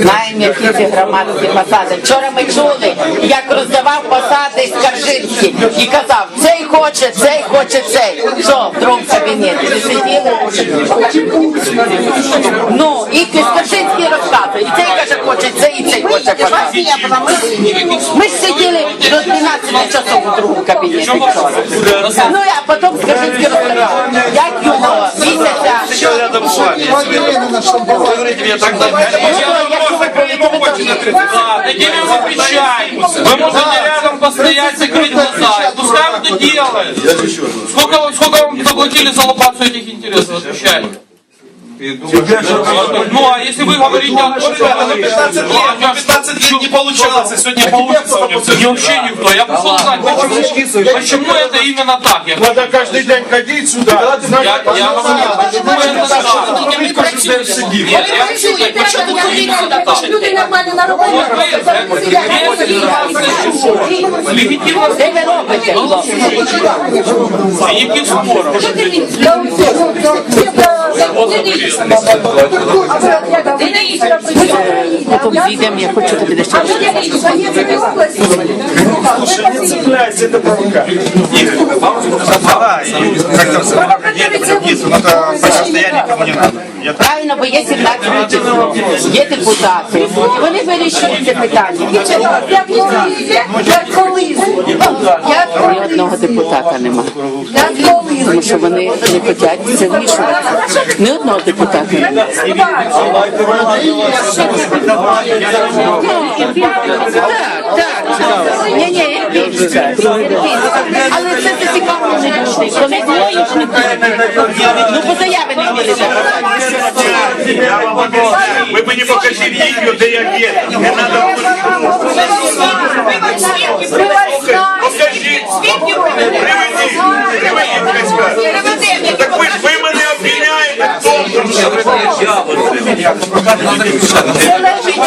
Знаємо, які ці громадські посади. Вчора ми чули, як роздавав посади Скаржинський і казав, цей хоче, цей хоче, цей. Що в другому кабінеті? Ви сиділи? Ну, і Скаржинський розказує. І цей каже, хоче, цей, і цей хоче посади. Ми ж сиділи до 12 часов у другому кабінеті вчора. Ну, а потім Скаржинський розказав, як його місяця. Что рядом с вами? Вы говорите мне так мы отвечаем. Вы можете рядом постоять, закрыть глаза. И Пускай он это делает. Сколько, вам- сколько вам заплатили за лопацию этих интересов? Отвечайте. Ну, а если вы говорите о том, что... Ну, 15 лет, ну, 15 лет не получалось, сегодня получится у него. Не вообще никто. Я пришел знать, почему, почему это именно так. Я, Надо каждый день ходить сюда. я, я говорю, почему это так. Нет, я Працюєте, почему що ви именно сюди, так. люди нормально на вы, легитимно Де ви робите? Никаких споров. Потім зійдемо, я хочу туди ще. Не цепляйся, это провокация. Давай, не надо. Я так Правильно, бо є 17 років, є депутати, і вони вирішують це питання. Як колись. Як Ні одного депутата нема. Як колись. Тому що вони не хочуть це вмішувати. Ні одного депутата нема. Так, так. Ні, ні, я більше. Але це це цікаво не дійшли. Коли двоє ж не буде. Ну, запитати. Я вам де я є. Не треба Покажіть. Приведіть. Приведіть, хай скаже. Так ви ж ви мене обвиняєте в тому, що... Це лежить.